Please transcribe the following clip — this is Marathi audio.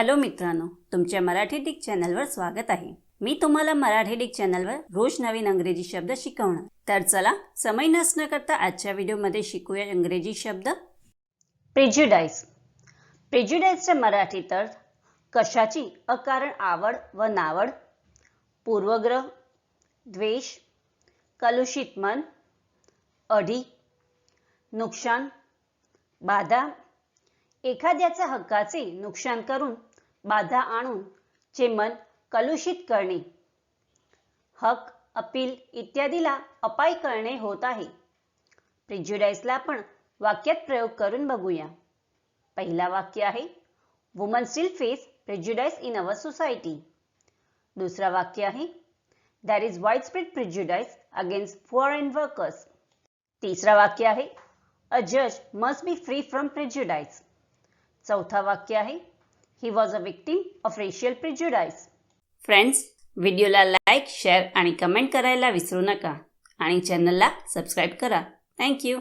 हॅलो मित्रांनो तुमच्या मराठी डिक चॅनलवर स्वागत आहे. मी तुम्हाला मराठी डिक चॅनलवर रोज नवीन अंग्रेजी शब्द शिकवणार. तर चला समय नसणं करता आजच्या व्हिडिओमध्ये शिकूया इंग्रजी शब्द. प्रेज्युडाईज प्रेज्युडाईजच्या मराठी तर कशाची अकारण आवड व नावड? पूर्वग्रह द्वेष कलुषित मन अडी नुकसान बाधा. एखाद्याच्या हक्काचे नुकसान करून बाधा आणून चे मन कलुषित करणे. हक अपील इत्यादीला अपाय करणे होत आहे. प्रिज्युडाईसला आपण वाक्यात प्रयोग करून बघूया. पहिला वाक्य आहे woman still face prejudice in our society दुसरा वाक्य आहे there is widespread prejudice against foreign workers तिसरा वाक्य आहे अ जज must be free from prejudice चौथा वाक्य आहे he was a victim of racial prejudice friends व्हिडिओला लाईक शेअर आणि कमेंट करायला विसरू नका. आणि चॅनलला सबस्क्राईब करा. थँक्यू